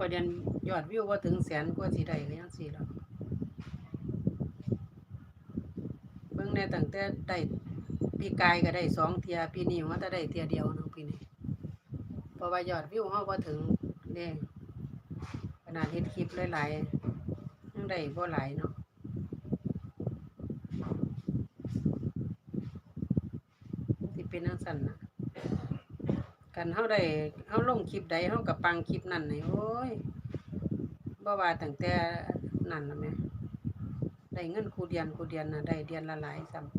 ประเด็นยอดวิวว่าถึงแสนกว่าสิได้ก็ยังสิแล้วเบิ่งในตั้งแต่ได้ปีกายก็ได้สองเทียปีนี้ว่าจะได้เทียเดียวนาะปีนี้เพราะว่ายอดวิวเฮาบ่ถึงเด้ขนาดเฮ็ดคลิปหลายๆยังได้บ่หลายเนาะสิเป็นจังซั่นนะ กันเฮาได้เฮาลงคลิปใดเฮาก็ปังคลิปนั้นนี่โอ้ยบ่ว่าตั้งแต่นั่นล่ะแหม่ได้เงินคูเดือนคูเดือนนะได้เดือนละหลายซ้ำ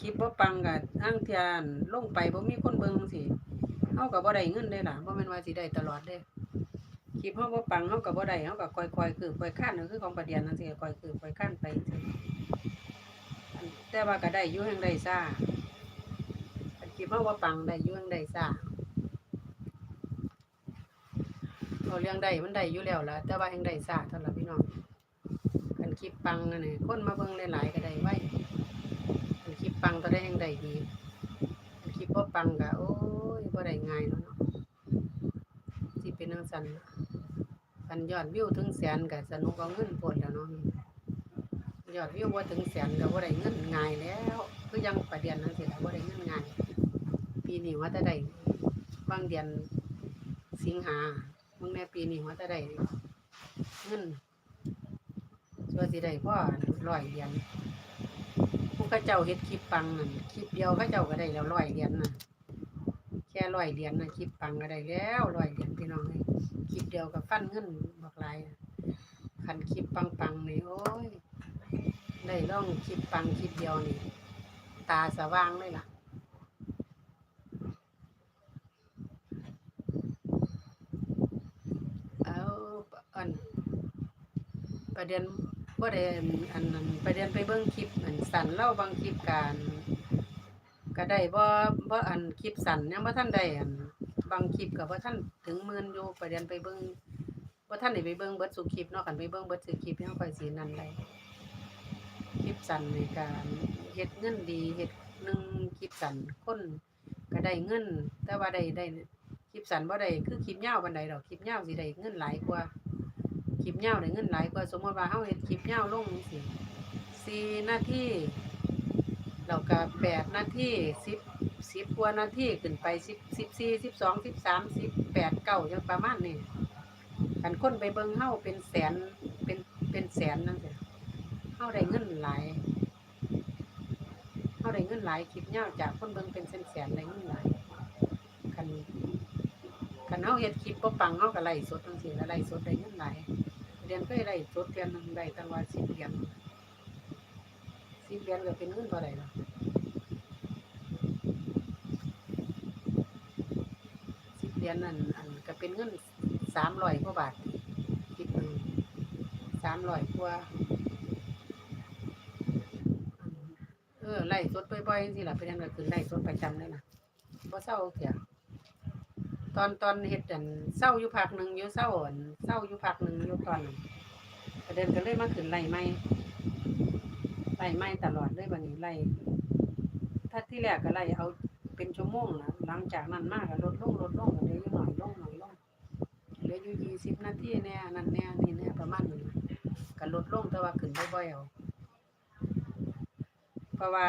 คลิปบ่ปังก็อ้างเทียนลงไปบ่มีคนเบิ่งสิเฮาก็บ่ได้เงินได้ล่ะบ่แม่นว่าสิได้ตลอดเด้คลิปเฮาบ่ปังเฮาก็บ่ได้เฮาก็ค่อยๆคือค่อยค้านคือของประเดียนจังซี่ค่อยคือค่อยค้านไปจังซี่ แต่ว่าก็ได้อยู่แห่งใดซ่าอันคิดว่าว่าปังได้อยู่แห่งใดซ่าเอาเรื่องใดมันได้อยู่แล้วล่ะแต่ว่าแห่งใดซ่าเท่านั้นล่ะพี่น้องกันคลิปปังนั่นนี่คนมาเบิ่งหลายๆก็ได้ไว้กันคลิปปังก็ได้แห่งใดดีกันคลิปบ่ปังก็โอ้ยบ่ได้ง่ายแล้วเนาะสิเป็นจังซั่นนะกันยอดวิวถึงแสนก็สนุกเอาเงินโพดแล้วเนาะ ยอดวิวบ่ถึงแสนก็บ่ได้เงินง่ายแล้วคือยังประเดือนนั้นสิล่ะบ่ได้เงินง่ายปีนี้ว่าจะได้บางเดือนสิงหาเมื่อแม่ปีนี้ว่าจะได้เงินส่วนสิได้พ่อร้อยเหรียญผู้เขาเจ้าเฮ็ดคลิปปังนั่นคลิปเดียวเขาเจ้าก็ได้แล้วร้อยเหรียญน่ะแค่ร้อยเหรียญน่ะคลิปปังก็ได้แล้วร้อยเหรียญพี่น้องเอ้ยคลิปเดียวก็ฟันเงินบักลายคันคลิปปังๆนี่โอ้ย ได้ล่องคลิปปังคลิปเดียวนี่ ตาสว่างเลยล่ะ เอาอัน ประเด็นว่าได้อันอันนั้นประเด็นไปเบิ่งคลิปอันสั่นเล่าบางคลิปการก็ได้บ่บ่อันคลิปสั่นยังบ่ทันได้อันบางคลิปก็บ่ทันถึงหมื่นอยู่ประเด็นไปเบิ่งบ่ทันได้ไปเบิ่งเบิดสุคลิปเนาะคันไปเบิ่งเบิดสุคลิปยังค่อยสินั่นได้ คลิปสั้นในการเฮ็ดเงินดีเฮ็ดหนึ่งคลิปสั้นคนก็ได้เงิน แต่ว่าได้ได้คลิปสั้นบ่ได้คือคลิปยาวปานใดดอกคลิปยาวสิได้เงินหลายกว่าคลิปยาวได้เงินหลายกว่าสมมติว่าเฮาเฮ็ดคลิปยาวลงจังซี่สี่นาทีแล้วก็แปดนาทีสิบสิบกว่านาทีขึ้นไปสิบสิบสี่สิบสองสิบสามสิบแปดเก้าจังประมาณนี้คันคนไปเบิ่งเฮาเป็นแสนเป็นเป็นแสนนั่นสิ เฮาได้เงินหลายเฮาได้เงินหลายคลิปยาจากคนเบิ่งเป็นแสนๆได้เงินหลายคันคันเฮาเฮ็ดคลิปบ่ปังเฮาก็ไล่สดจังซี่แล้วไล่สดได้เงินหลายเดือนเคยไล่สดเดือนหนึงได้ตั้งว่า10เรียญ10เรียญก็เป็นเงินเท่าใดล่ะ10เรียญนั่นอันก็เป็นเงิน300กว่าบาทคลิปหนึ่ง300กว่า เออไล่สดบ่อยๆจังซี่ล่ะเป็นจังได๋คือไล่สดประจำเลยล่ะบ่เศร้าเถียตอนตอนเฮ็ดอันเศร้าอยู่พักหนึ่งอยู่เศร้าอันเศร้าอยู่พักหนึ่งอยู่ตอนประเด็นก็เลยมาขึ้นไล่ใหม่ไล่ใหม่ตลอดเลยบัดนี้ไล่ถ้าที่แรกก็ไล่เอาเป็นชั่วโมงนะหลังจากนั้นมากก็ลดลงลดลงก็เลือยู่หน่อยลงหน่อยลงเหลืออยู่20นาทีแน่นั่นแน่นี่แน่ประมาณนี้ก็ลดลงแต่ว่าขึ้นบ่อยๆเอา เพราะว่า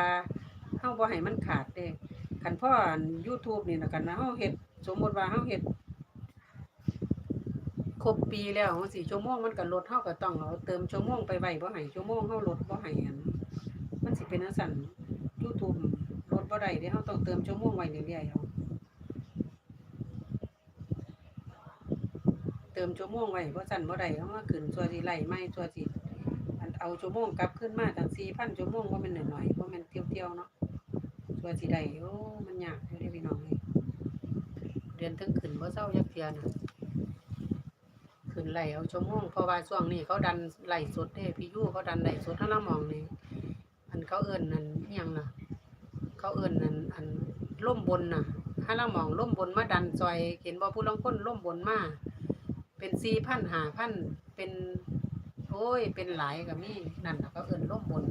เฮาบ่ให้มันขาดเด้คันพ่อ YouTube นี่นะกันนะเฮาเฮ็ดสมมุติว่าเฮาเฮ็ดครบปีแล้วจังซี่ชั่วโมงมันก็ลดเฮาก็ต้องเอาเติมชั่วโมงไปไว้บ่ให้ชั่วโมงเฮาลดบ่ให้อันมันสิเป็นจังซั่น YouTube ลดบ่ได้เด้เฮาต้องเติมชั่วโมงไว้เรื่อยๆเอาเติมชั่วโมงไว้บ่ซั่นบ่ได้เฮามาขึ้นตัวสิไล่ใหม่ตัวสิอันเอาชั่วโมงกลับขึ้นมาตั้ง4,000ชั่วโมงบ่แม่นน้อยๆบ่ แม่นเที่ยวๆเนาะตัวสิได้โอ้มันยากอยู่เด้พี่น้องเอ้ยเดือนถึงขึ้นบ่เซาจักเทียน่ะขึ้นไหล่เอาชั่วโมงเพราะว่าช่วงนี้เขาดันไหล่สดเด้พี่ยู่เขาดันไหล่สดถ้าเรามองนี่อันเขาเอิ้นนั่นยังน่ะเขาเอิ้นนั่นอันล่มบนน่ะถ้าเรามองล่มบนมาดันซอยเห็นบ่ผู้ลางคนล่มบนมาเป็น4,000 5,000เป็นโอ้ยเป็นหลายก็มีนั่นน่ะเขาเอิ้นล่มบน